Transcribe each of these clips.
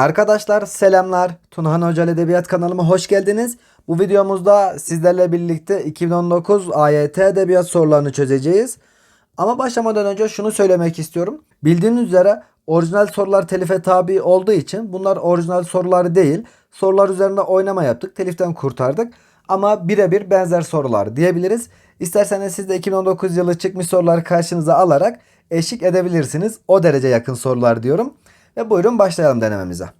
Arkadaşlar selamlar. Tunhan Hoca Edebiyat kanalıma hoş geldiniz. Bu videomuzda sizlerle birlikte 2019 AYT Edebiyat sorularını çözeceğiz. Ama başlamadan önce şunu söylemek istiyorum. Bildiğiniz üzere orijinal sorular telife tabi olduğu için bunlar orijinal sorular değil. Sorular üzerinde oynama yaptık. Teliften kurtardık. Ama birebir benzer sorular diyebiliriz. İsterseniz siz de 2019 yılı çıkmış soruları karşınıza alarak eşlik edebilirsiniz. O derece yakın sorular diyorum. Ve buyurun başlayalım denememize.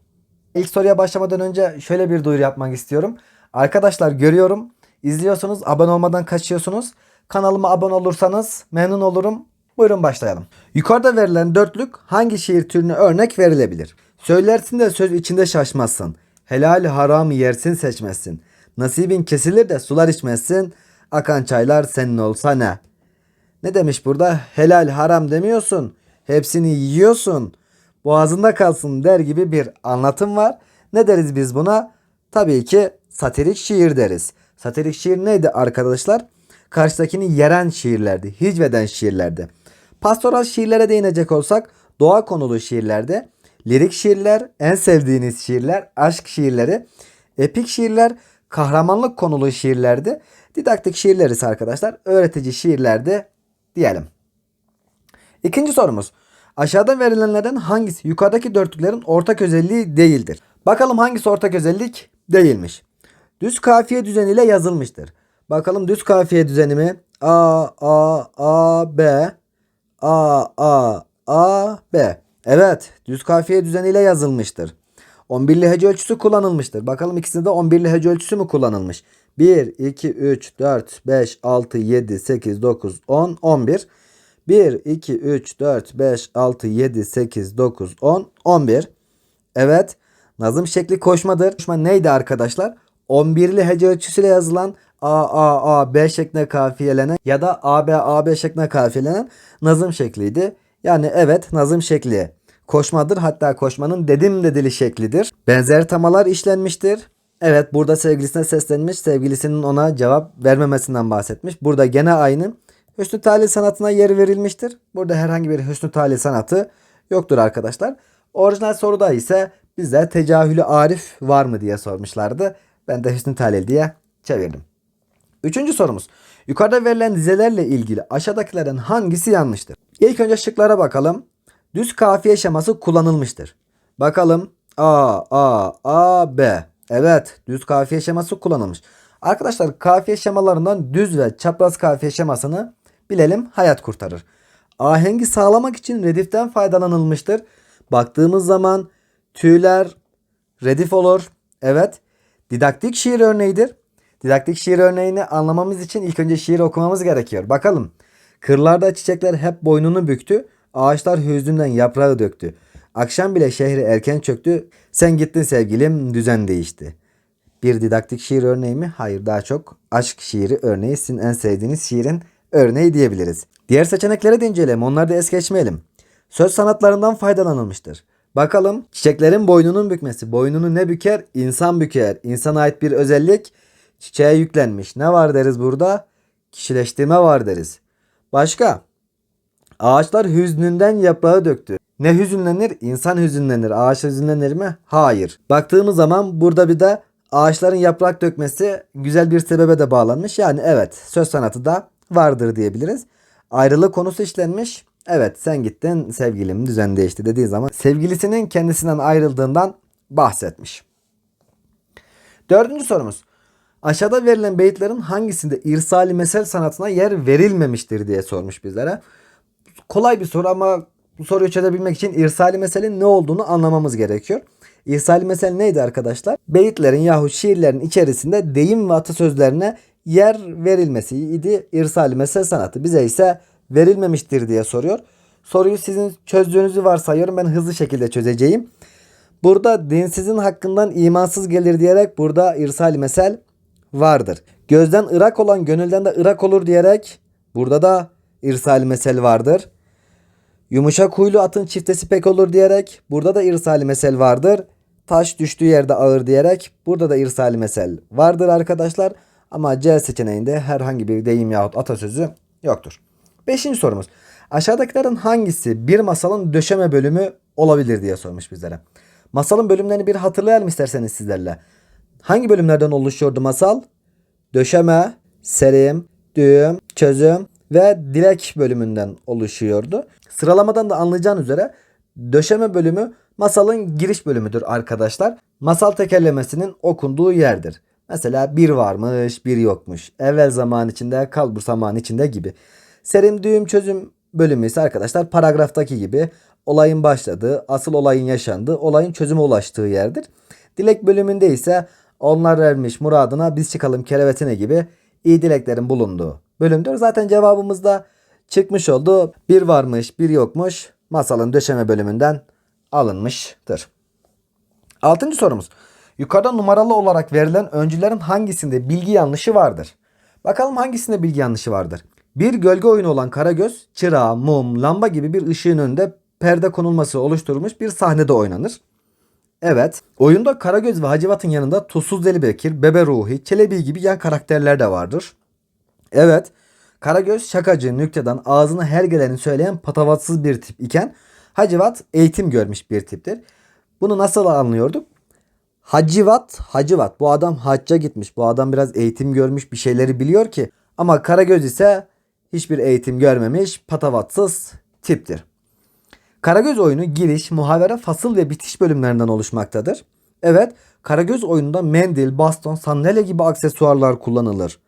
İlk soruya başlamadan önce şöyle bir duyuru yapmak istiyorum. Arkadaşlar görüyorum. izliyorsunuz, abone olmadan kaçıyorsunuz. Kanalıma abone olursanız memnun olurum. Buyurun başlayalım. Yukarıda verilen dörtlük hangi şiir türüne örnek verilebilir? Söylersin de söz içinde şaşmazsın. Helal haramı yersin seçmezsin. Nasibin kesilir de sular içmezsin. Akan çaylar senin olsa ne? Ne demiş burada? Helal haram demiyorsun. Hepsini yiyorsun. Boğazında kalsın der gibi bir anlatım var. Ne deriz biz buna? Tabii ki satirik şiir deriz. Satirik şiir neydi arkadaşlar? Karşıdakini yeren şiirlerdi. Hicveden şiirlerdi. Pastoral şiirlere değinecek olsak doğa konulu şiirlerde, lirik şiirler, en sevdiğiniz şiirler, aşk şiirleri, epik şiirler, kahramanlık konulu şiirlerdi. Didaktik şiirler ise arkadaşlar öğretici şiirlerdi diyelim. İkinci sorumuz. Aşağıda verilenlerden hangisi yukarıdaki dörtlüklerin ortak özelliği değildir? Bakalım hangisi ortak özellik değilmiş. Düz kafiye düzeniyle yazılmıştır. Bakalım düz kafiye düzeni mi? A, A, A, B. A, A, A, B. Evet düz kafiye düzeniyle yazılmıştır. 11'li hece ölçüsü kullanılmıştır. Bakalım ikisinde de 11'li hece ölçüsü mü kullanılmış? 1, 2, 3, 4, 5, 6, 7, 8, 9, 10, 11. 1, 2, 3, 4, 5, 6, 7, 8, 9, 10, 11. Evet. Nazım şekli koşmadır. Koşma neydi arkadaşlar? 11'li hece ölçüsüyle yazılan A, A, A, B şeklinde kafiyelenen ya da A, B, A, B şeklinde kafiyelenen nazım şekliydi. Yani evet nazım şekli koşmadır. Hatta koşmanın dedim dedili şeklidir. Benzer tamalar işlenmiştir. Evet burada sevgilisine seslenmiş. Sevgilisinin ona cevap vermemesinden bahsetmiş. Burada gene aynı. Hüsnü Talil sanatına yer verilmiştir. Burada herhangi bir Hüsnü Talil sanatı yoktur arkadaşlar. Orijinal soruda ise bize tecahülü arif var mı diye sormuşlardı. Ben de Hüsnü Talil diye çevirdim. Üçüncü sorumuz. Yukarıda verilen dizelerle ilgili aşağıdakilerden hangisi yanlıştır? İlk önce şıklara bakalım. Düz kafiye şeması kullanılmıştır. Bakalım A, A, A, B. Evet düz kafiye şeması kullanılmış. Arkadaşlar kafiye şemalarından düz ve çapraz kafiye şemasını bilelim hayat kurtarır. Ahengi sağlamak için rediften faydalanılmıştır. Baktığımız zaman tüyler redif olur. Evet. Didaktik şiir örneğidir. Didaktik şiir örneğini anlamamız için ilk önce şiir okumamız gerekiyor. Bakalım. Kırlarda çiçekler hep boynunu büktü. Ağaçlar hüznünden yaprağı döktü. Akşam bile şehri erken çöktü. Sen gittin sevgilim düzen değişti. Bir didaktik şiir örneği mi? Hayır daha çok aşk şiiri örneği. Sizin en sevdiğiniz şiirin örneği diyebiliriz. Diğer seçenekleri de inceleyelim. Onları da es geçmeyelim. Söz sanatlarından faydalanılmıştır. Bakalım çiçeklerin boynunun bükmesi. Boynunu ne büker? İnsan büker. İnsana ait bir özellik çiçeğe yüklenmiş. Ne var deriz burada? Kişileştirme var deriz. Başka? Ağaçlar hüznünden yaprağı döktü. Ne hüzünlenir? İnsan hüzünlenir. Ağaç hüzünlenir mi? Hayır. Baktığımız zaman burada bir de ağaçların yaprak dökmesi güzel bir sebebe de bağlanmış. Yani evet söz sanatı da vardır diyebiliriz. Ayrılık konusu işlenmiş. Evet sen gittin sevgilim düzen değişti dediği zaman sevgilisinin kendisinden ayrıldığından bahsetmiş. Dördüncü sorumuz. Aşağıda verilen beyitlerin hangisinde irsali mesel sanatına yer verilmemiştir diye sormuş bizlere. Kolay bir soru ama bu soruyu çözebilmek için irsali meselin ne olduğunu anlamamız gerekiyor. İrsali mesel neydi arkadaşlar? Beyitlerin yahut şiirlerin içerisinde deyim ve atasözlerine yer verilmesi idi irsali mesel sanatı. Bize ise verilmemiştir diye soruyor. Soruyu sizin çözdüğünüzü varsayıyorum. Ben hızlı şekilde çözeceğim. Burada dinsizin hakkından imansız gelir diyerek burada irsali mesel vardır. Gözden ırak olan gönülden de ırak olur diyerek burada da irsali mesel vardır. Yumuşak huylu atın çiftesi pek olur diyerek burada da irsali mesel vardır. Taş düştüğü yerde ağır diyerek burada da irsali mesel vardır arkadaşlar. Ama C seçeneğinde herhangi bir deyim yahut atasözü yoktur. Beşinci sorumuz. Aşağıdakilerin hangisi bir masalın döşeme bölümü olabilir diye sormuş bizlere. Masalın bölümlerini bir hatırlayalım isterseniz sizlerle. Hangi bölümlerden oluşuyordu masal? Döşeme, serim, düğüm, çözüm ve dilek bölümünden oluşuyordu. Sıralamadan da anlayacağın üzere döşeme bölümü masalın giriş bölümüdür arkadaşlar. Masal tekerlemesinin okunduğu yerdir. Mesela bir varmış, bir yokmuş. Evvel zaman içinde, kalbur zaman içinde gibi. Serim, düğüm, çözüm bölümü ise arkadaşlar paragraftaki gibi olayın başladığı, asıl olayın yaşandığı, olayın çözüme ulaştığı yerdir. Dilek bölümünde ise onlar vermiş muradına biz çıkalım kerevetine gibi iyi dileklerin bulunduğu bölümdür. Zaten cevabımız da çıkmış oldu. Bir varmış bir yokmuş masalın döşeme bölümünden alınmıştır. Altıncı sorumuz. Yukarıda numaralı olarak verilen öncülerin hangisinde bilgi yanlışı vardır? Bakalım hangisinde bilgi yanlışı vardır? Bir gölge oyunu olan Karagöz, çırağı, mum, lamba gibi bir ışığın önünde perde konulması oluşturulmuş bir sahnede oynanır. Evet. Oyunda Karagöz ve Hacivat'ın yanında Tuzsuz Deli Bekir, Bebe Ruhi, Çelebi gibi yan karakterler de vardır. Evet. Karagöz şakacı, nüktedan, ağzına her geleni söyleyen patavatsız bir tip iken Hacivat eğitim görmüş bir tiptir. Bunu nasıl anlıyorduk? Hacivat, Hacivat. Bu adam hacca gitmiş. Bu adam biraz eğitim görmüş bir şeyleri biliyor ki. Ama Karagöz ise hiçbir eğitim görmemiş patavatsız tiptir. Karagöz oyunu giriş, muhavere, fasıl ve bitiş bölümlerinden oluşmaktadır. Evet, Karagöz oyununda mendil, baston, sandalye gibi aksesuarlar kullanılır.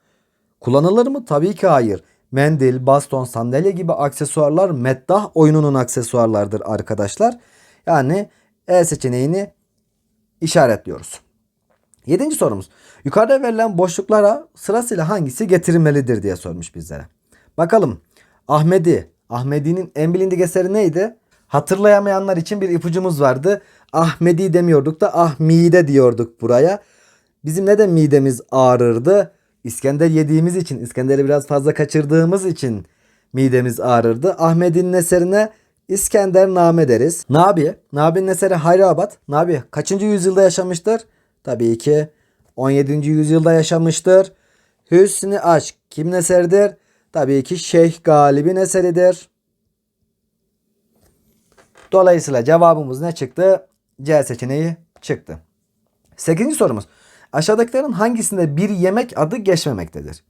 Kullanılır mı? Tabii ki hayır. Mendil, baston, sandalye gibi aksesuarlar meddah oyununun aksesuarlardır arkadaşlar. Yani E seçeneğini işaretliyoruz. Yedinci sorumuz. Yukarıda verilen boşluklara sırasıyla hangisi getirilmelidir diye sormuş bizlere. Bakalım. Ahmedi. Ahmedi'nin en bilindik eseri neydi? Hatırlayamayanlar için bir ipucumuz vardı. Ahmedi demiyorduk da Ahmide diyorduk buraya. Bizim neden midemiz ağrırdı? İskender yediğimiz için, İskender'i biraz fazla kaçırdığımız için midemiz ağrırdı. Ahmedi'nin eserine İskender Name deriz. Nabi, Nabi'nin eseri Hayrabat. Nabi kaçıncı yüzyılda yaşamıştır? Tabii ki 17. yüzyılda yaşamıştır. Hüsnü Aşk kimin eseridir? Tabii ki Şeyh Galip'in eseridir. Dolayısıyla cevabımız ne çıktı? C seçeneği çıktı. 8. sorumuz. Aşağıdakilerin hangisinde bir yemek adı geçmemektedir?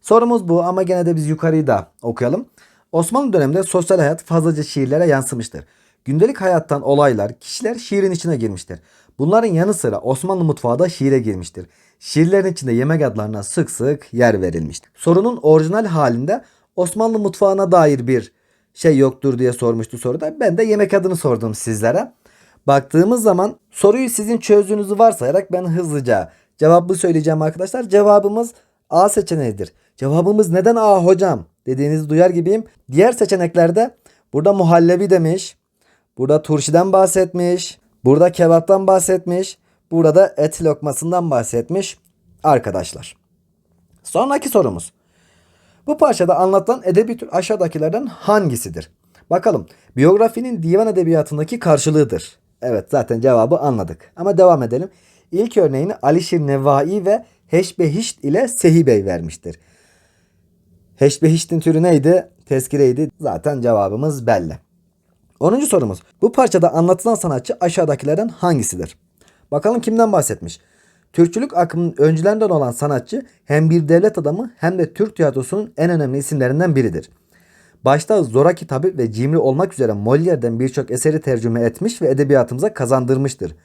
Sorumuz bu ama gene de biz yukarıyı da okuyalım. Osmanlı döneminde sosyal hayat fazlaca şiirlere yansımıştır. Gündelik hayattan olaylar, kişiler şiirin içine girmiştir. Bunların yanı sıra Osmanlı mutfağı da şiire girmiştir. Şiirlerin içinde yemek adlarına sık sık yer verilmiştir. Sorunun orijinal halinde Osmanlı mutfağına dair bir şey yoktur diye sormuştu soruda. Ben de yemek adını sordum sizlere. Baktığımız zaman soruyu sizin çözdüğünüzü varsayarak ben hızlıca cevabı söyleyeceğim arkadaşlar. Cevabımız A seçeneğidir. Cevabımız neden A hocam dediğinizi duyar gibiyim. Diğer seçeneklerde burada muhallebi demiş. Burada turşiden bahsetmiş. Burada kebaptan bahsetmiş. Burada et lokmasından bahsetmiş arkadaşlar. Sonraki sorumuz. Bu parçada anlatılan edebi tür aşağıdakilerden hangisidir? Bakalım. Biyografinin divan edebiyatındaki karşılığıdır. Evet zaten cevabı anladık. Ama devam edelim. İlk örneğini Alişir Nevai ve Heşbehişt ile Sehi Bey vermiştir. Heşbehişt'in türü neydi? Tezkireydi. Zaten cevabımız belli. 10. sorumuz. Bu parçada anlatılan sanatçı aşağıdakilerden hangisidir? Bakalım kimden bahsetmiş? Türkçülük akımının öncülerinden olan sanatçı hem bir devlet adamı hem de Türk tiyatrosunun en önemli isimlerinden biridir. Başta Zoraki Tabip ve Cimri olmak üzere Molière'den birçok eseri tercüme etmiş ve edebiyatımıza kazandırmıştır.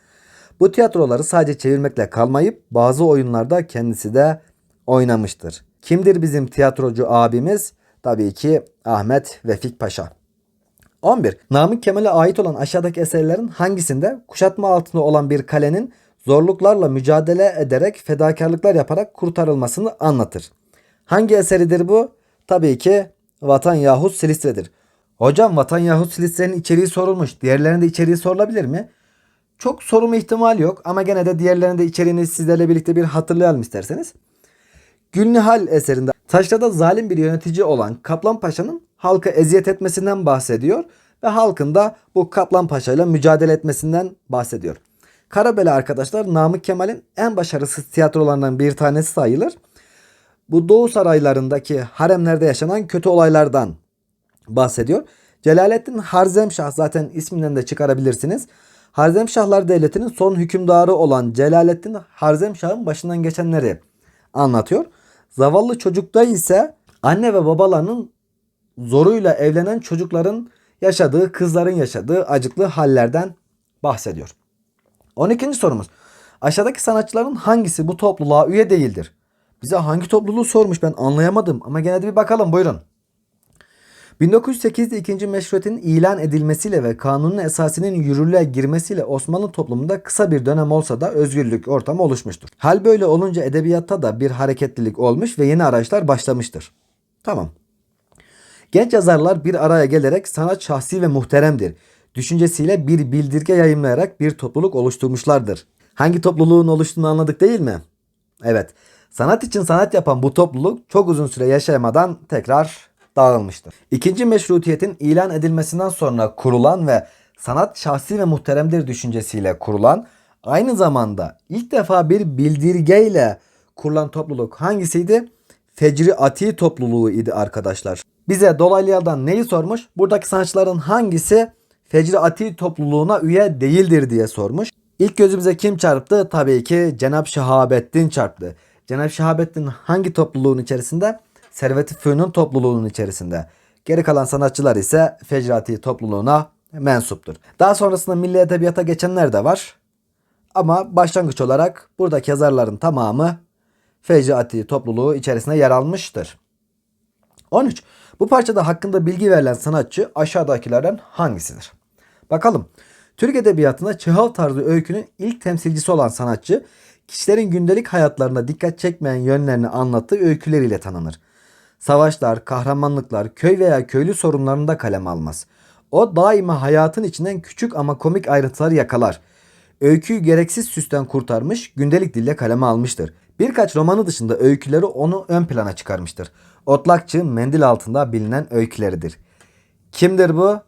Bu tiyatroları sadece çevirmekle kalmayıp bazı oyunlarda kendisi de oynamıştır. Kimdir bizim tiyatrocu abimiz? Tabii ki Ahmet Vefik Paşa. 11. Namık Kemal'e ait olan aşağıdaki eserlerin hangisinde kuşatma altında olan bir kalenin zorluklarla mücadele ederek fedakarlıklar yaparak kurtarılmasını anlatır. Hangi eseridir bu? Tabii ki Vatan yahut Silistre'dir. Hocam Vatan yahut Silistre'nin içeriği sorulmuş. Diğerlerinde içeriği sorulabilir mi? Çok sorulma ihtimali yok ama gene de diğerlerinde içeriğini sizlerle birlikte bir hatırlayalım isterseniz. Gülnihal eserinde taşrada zalim bir yönetici olan Kaplan Paşa'nın halka eziyet etmesinden bahsediyor ve halkın da bu Kaplan Paşa ile mücadele etmesinden bahsediyor. Karabela arkadaşlar Namık Kemal'in en başarısız tiyatrolarından bir tanesi sayılır. Bu Doğu saraylarındaki haremlerde yaşanan kötü olaylardan bahsediyor. Celalettin Harzemşah zaten isminden de çıkarabilirsiniz. Harzemşahlar Devleti'nin son hükümdarı olan Celaleddin Harzemşah'ın başından geçenleri anlatıyor. Zavallı çocukta ise anne ve babalarının zoruyla evlenen çocukların yaşadığı, kızların yaşadığı acıklı hallerden bahsediyor. 12. sorumuz. Aşağıdaki sanatçıların hangisi bu topluluğa üye değildir? Bize hangi topluluğu sormuş ben anlayamadım ama gene de bir bakalım buyurun. 1908'de 2. Meşrutiyetin ilan edilmesiyle ve kanunun esasının yürürlüğe girmesiyle Osmanlı toplumunda kısa bir dönem olsa da özgürlük ortamı oluşmuştur. Hal böyle olunca edebiyatta da bir hareketlilik olmuş ve yeni araçlar başlamıştır. Tamam. Genç yazarlar bir araya gelerek sanat şahsi ve muhteremdir. Düşüncesiyle bir bildirge yayınlayarak bir topluluk oluşturmuşlardır. Hangi topluluğun oluştuğunu anladık değil mi? Evet. Sanat için sanat yapan bu topluluk çok uzun süre yaşayamadan tekrar dağılmıştır. İkinci meşrutiyetin ilan edilmesinden sonra kurulan ve sanat şahsi ve muhteremdir düşüncesiyle kurulan aynı zamanda ilk defa bir bildirgeyle kurulan topluluk hangisiydi? Fecri Ati topluluğu idi arkadaşlar. Bize dolaylı yoldan neyi sormuş? Buradaki sanatçıların hangisi Fecri Ati topluluğuna üye değildir diye sormuş. İlk gözümüze kim çarptı? Tabii ki Cenab Şehabettin çarptı. Cenab Şehabettin hangi topluluğun içerisinde? Servet-i Fünun topluluğunun içerisinde. Geri kalan sanatçılar ise Fecrati topluluğuna mensuptur. Daha sonrasında milli edebiyata geçenler de var. Ama başlangıç olarak buradaki yazarların tamamı Fecrati topluluğu içerisinde yer almıştır. 13. Bu parçada hakkında bilgi verilen sanatçı aşağıdakilerden hangisidir? Bakalım. Türk Edebiyatı'nda Çehov tarzı öykünün ilk temsilcisi olan sanatçı, kişilerin gündelik hayatlarına dikkat çekmeyen yönlerini anlattığı öyküleriyle tanınır. Savaşlar, kahramanlıklar, köy veya köylü sorunlarında kalem almaz. O daima hayatın içinden küçük ama komik ayrıntılar yakalar. Öyküyü gereksiz süsten kurtarmış, gündelik dille kaleme almıştır. Birkaç romanı dışında öyküleri onu ön plana çıkarmıştır. Otlakçı mendil altında bilinen öyküleridir. Kimdir bu?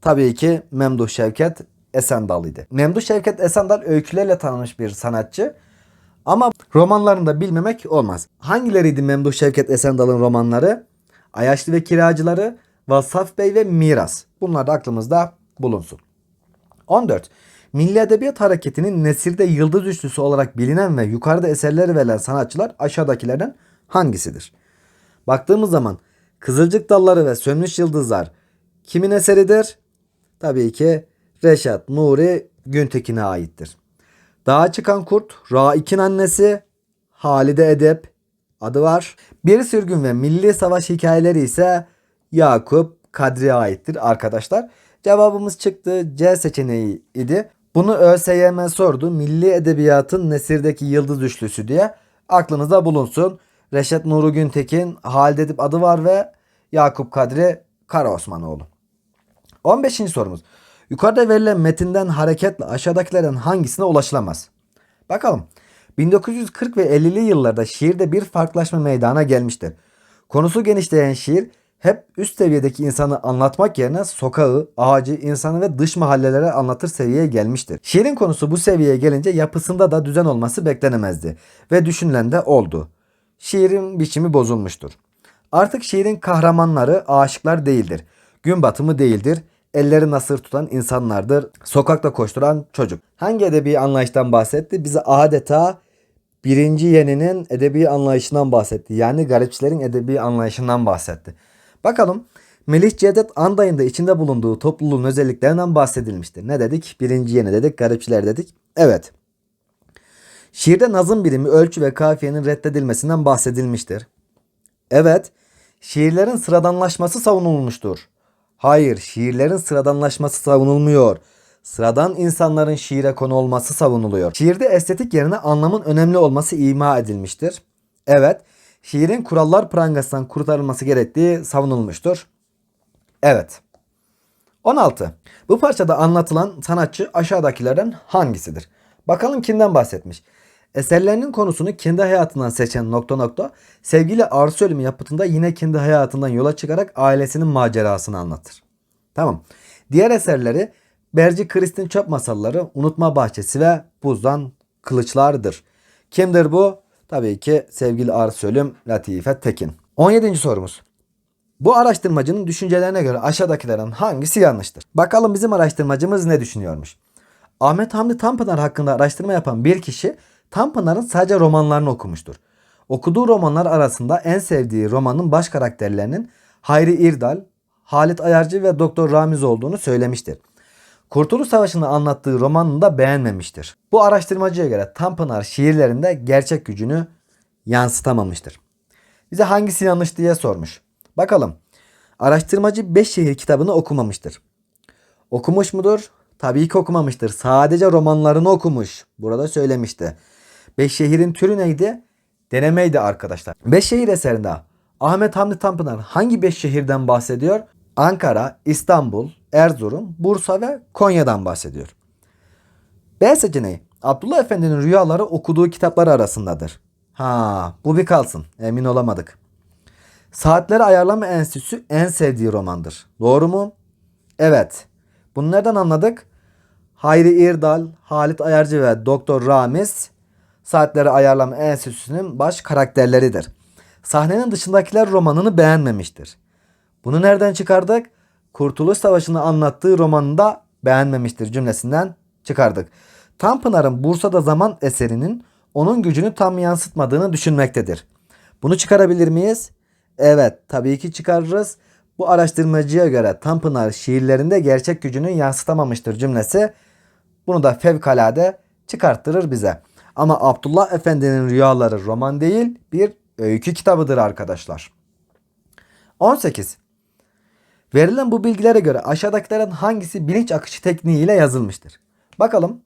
Tabii ki Memduh Şevket Esendal idi. Memduh Şevket Esendal öykülerle tanınmış bir sanatçı. Ama romanlarını da bilmemek olmaz. Hangileriydi Memduh Şevket Esendal'ın romanları? Ayaşlı ve Kiracıları, Vasaf Bey ve Miras. Bunlar da aklımızda bulunsun. 14. Milli Edebiyat Hareketi'nin Nesir'de yıldız üçlüsü olarak bilinen ve yukarıda eserleri verilen sanatçılar aşağıdakilerden hangisidir? Baktığımız zaman Kızılcık Dalları ve Sönmüş Yıldızlar kimin eseridir? Tabii ki Reşat Nuri Güntekin'e aittir. Dağa çıkan kurt Raik'in annesi Halide Edep adı var. Bir sürgün ve milli savaş hikayeleri ise Yakup Kadri'ye aittir arkadaşlar. Cevabımız çıktı. C seçeneği idi. Bunu ÖSYM sordu. Milli Edebiyatın Nesir'deki Yıldız Üçlüsü diye. Aklınızda bulunsun. Reşat Nuri Güntekin, Halide Edip adı var ve Yakup Kadri Karaosmanoğlu. 15. sorumuz. Yukarıda verilen metinden hareketle aşağıdakilerden hangisine ulaşılamaz? Bakalım. 1940 ve 50'li yıllarda şiirde bir farklılaşma meydana gelmiştir. Konusu genişleyen şiir hep üst seviyedeki insanı anlatmak yerine sokağı, ağacı, insanı ve dış mahalleleri anlatır seviyeye gelmiştir. Şiirin konusu bu seviyeye gelince yapısında da düzen olması beklenemezdi ve düşünülen de oldu. Şiirin biçimi bozulmuştur. Artık şiirin kahramanları aşıklar değildir. Gün batımı değildir elleri nasır tutan insanlardır. Sokakta koşturan çocuk. Hangi edebi anlayıştan bahsetti? Bize adeta birinci yeninin edebi anlayışından bahsetti. Yani garipçilerin edebi anlayışından bahsetti. Bakalım Melih Cevdet Anday'ın da içinde bulunduğu topluluğun özelliklerinden bahsedilmiştir. Ne dedik? Birinci yeni dedik, garipçiler dedik. Evet. Şiirde nazım birimi, ölçü ve kafiyenin reddedilmesinden bahsedilmiştir. Evet. Şiirlerin sıradanlaşması savunulmuştur. Hayır, şiirlerin sıradanlaşması savunulmuyor. Sıradan insanların şiire konu olması savunuluyor. Şiirde estetik yerine anlamın önemli olması ima edilmiştir. Evet, şiirin kurallar prangasından kurtarılması gerektiği savunulmuştur. Evet. 16. Bu parçada anlatılan sanatçı aşağıdakilerden hangisidir? Bakalım kimden bahsetmiş? Eserlerinin konusunu kendi hayatından seçen nokta nokta sevgili Arzu Ölümü yapıtında yine kendi hayatından yola çıkarak ailesinin macerasını anlatır. Tamam. Diğer eserleri Berci Kristin Çöp Masalları, Unutma Bahçesi ve Buzdan Kılıçlardır. Kimdir bu? Tabii ki sevgili Arzu Ölüm Latife Tekin. 17. sorumuz. Bu araştırmacının düşüncelerine göre aşağıdakilerin hangisi yanlıştır? Bakalım bizim araştırmacımız ne düşünüyormuş? Ahmet Hamdi Tanpınar hakkında araştırma yapan bir kişi Tanpınar'ın sadece romanlarını okumuştur. Okuduğu romanlar arasında en sevdiği romanın baş karakterlerinin Hayri İrdal, Halit Ayarcı ve Doktor Ramiz olduğunu söylemiştir. Kurtuluş Savaşı'nı anlattığı romanını da beğenmemiştir. Bu araştırmacıya göre Tanpınar şiirlerinde gerçek gücünü yansıtamamıştır. Bize hangisi yanlış diye sormuş. Bakalım. Araştırmacı 5 şehir kitabını okumamıştır. Okumuş mudur? Tabii ki okumamıştır. Sadece romanlarını okumuş. Burada söylemişti. Beş şehrin türü neydi? Denemeydi arkadaşlar. Beş şehir eserinde Ahmet Hamdi Tanpınar hangi beş şehirden bahsediyor? Ankara, İstanbul, Erzurum, Bursa ve Konya'dan bahsediyor. B seçeneği Abdullah Efendi'nin rüyaları okuduğu kitaplar arasındadır. Ha, bu bir kalsın. Emin olamadık. Saatleri Ayarlama Enstitüsü en sevdiği romandır. Doğru mu? Evet. Bunu nereden anladık? Hayri İrdal, Halit Ayarcı ve Doktor Ramiz Saatleri Ayarlama Enstitüsü'nün baş karakterleridir. Sahnenin dışındakiler romanını beğenmemiştir. Bunu nereden çıkardık? Kurtuluş Savaşı'nı anlattığı romanında beğenmemiştir cümlesinden çıkardık. Tanpınar'ın Bursa'da zaman eserinin onun gücünü tam yansıtmadığını düşünmektedir. Bunu çıkarabilir miyiz? Evet, tabii ki çıkarırız. Bu araştırmacıya göre Tanpınar şiirlerinde gerçek gücünü yansıtamamıştır cümlesi. Bunu da fevkalade çıkarttırır bize. Ama Abdullah Efendi'nin rüyaları roman değil bir öykü kitabıdır arkadaşlar. 18. Verilen bu bilgilere göre aşağıdakilerin hangisi bilinç akışı tekniğiyle yazılmıştır? Bakalım.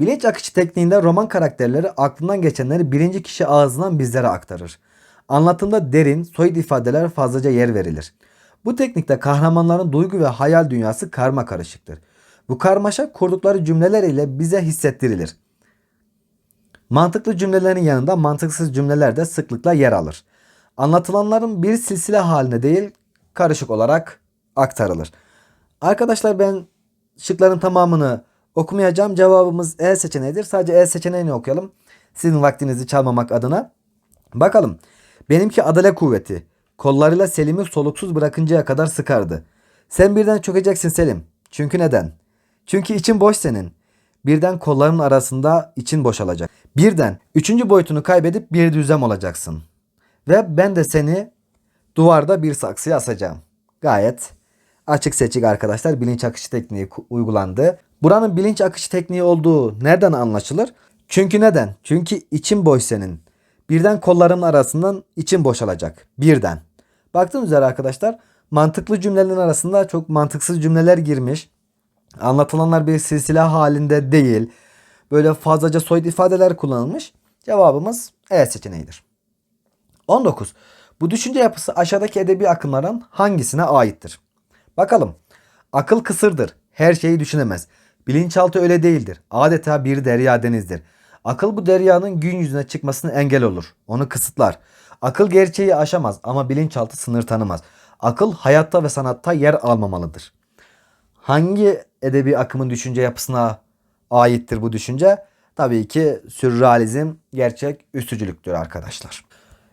Bilinç akışı tekniğinde roman karakterleri aklından geçenleri birinci kişi ağzından bizlere aktarır. Anlatımda derin, soyut ifadeler fazlaca yer verilir. Bu teknikte kahramanların duygu ve hayal dünyası karma karışıktır. Bu karmaşa kurdukları cümleler ile bize hissettirilir. Mantıklı cümlelerin yanında mantıksız cümleler de sıklıkla yer alır. Anlatılanların bir silsile haline değil karışık olarak aktarılır. Arkadaşlar ben şıkların tamamını okumayacağım. Cevabımız E seçeneğidir. Sadece E seçeneğini okuyalım. Sizin vaktinizi çalmamak adına. Bakalım. Benimki adale kuvveti. Kollarıyla Selim'i soluksuz bırakıncaya kadar sıkardı. Sen birden çökeceksin Selim. Çünkü neden? Çünkü için boş senin. Birden kolların arasında için boşalacak. Birden üçüncü boyutunu kaybedip bir düzlem olacaksın. Ve ben de seni duvarda bir saksıya asacağım. Gayet açık seçik arkadaşlar bilinç akışı tekniği uygulandı. Buranın bilinç akışı tekniği olduğu nereden anlaşılır? Çünkü neden? Çünkü için boş senin. Birden kolların arasından için boşalacak. Birden. Baktığınız üzere arkadaşlar mantıklı cümlelerin arasında çok mantıksız cümleler girmiş. Anlatılanlar bir silsile halinde değil. Böyle fazlaca soyut ifadeler kullanılmış. Cevabımız E seçeneğidir. 19. Bu düşünce yapısı aşağıdaki edebi akımların hangisine aittir? Bakalım. Akıl kısırdır. Her şeyi düşünemez. Bilinçaltı öyle değildir. Adeta bir derya denizdir. Akıl bu deryanın gün yüzüne çıkmasına engel olur. Onu kısıtlar. Akıl gerçeği aşamaz ama bilinçaltı sınır tanımaz. Akıl hayatta ve sanatta yer almamalıdır. Hangi edebi akımın düşünce yapısına aittir bu düşünce? Tabii ki sürrealizm, gerçek üstücülüktür arkadaşlar.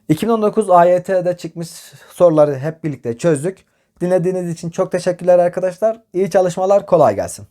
2019 AYT'de çıkmış soruları hep birlikte çözdük. Dinlediğiniz için çok teşekkürler arkadaşlar. İyi çalışmalar, kolay gelsin.